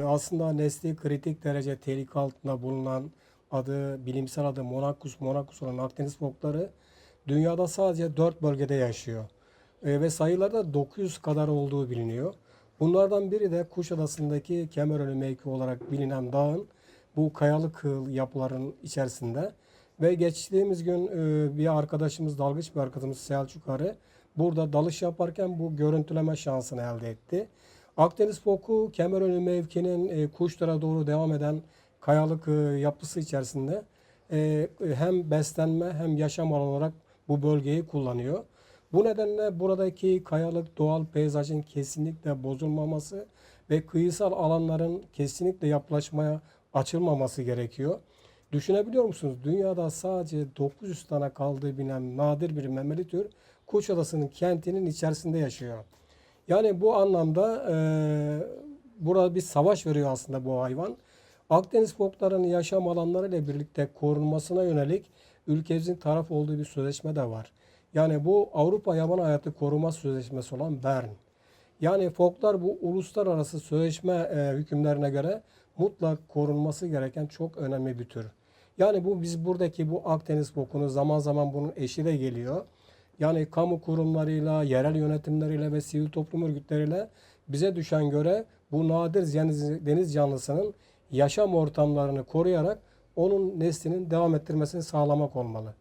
Aslında nesli kritik derece tehlike altında bulunan adı, bilimsel adı Monachus monachus olan Akdeniz fokları dünyada sadece 4 bölgede yaşıyor. E, ve sayılarda 900 kadar olduğu biliniyor. Bunlardan biri de Kuşadası'ndaki Kemerölü mevki olarak bilinen dağın bu kayalık kığıl yapıların içerisinde. Ve geçtiğimiz gün e, bir arkadaşımız, dalgıç bir arkadaşımız Selçuk Arı burada dalış yaparken bu görüntüleme şansını elde etti. Akdeniz foku Kemerölü mevkinin e, kuşlara doğru devam eden kayalık e, yapısı içerisinde e, hem beslenme hem yaşam alanı olarak bu bölgeyi kullanıyor. Bu nedenle buradaki kayalık doğal peyzajın kesinlikle bozulmaması ve kıyısal alanların kesinlikle yapılaşmaya açılmaması gerekiyor. Düşünebiliyor musunuz? Dünyada sadece 900 tane kaldığı bilinen nadir bir memeli tür Kuşadası'nın kentinin içerisinde yaşıyor. Yani bu anlamda e, burada bir savaş veriyor aslında bu hayvan. Akdeniz foklarının yaşam alanları ile birlikte korunmasına yönelik ülkemizin taraf olduğu bir sözleşme de var. Yani bu Avrupa Yaban Hayatı Koruma Sözleşmesi olan Bern. Yani foklar bu uluslararası sözleşme e, hükümlerine göre mutlak korunması gereken çok önemli bir tür. Yani bu biz buradaki bu Akdeniz fokunu zaman zaman bunun eşi de geliyor. Yani kamu kurumlarıyla, yerel yönetimleriyle ve sivil toplum örgütleriyle bize düşen göre bu nadir deniz, deniz canlısının yaşam ortamlarını koruyarak onun neslinin devam ettirmesini sağlamak olmalı.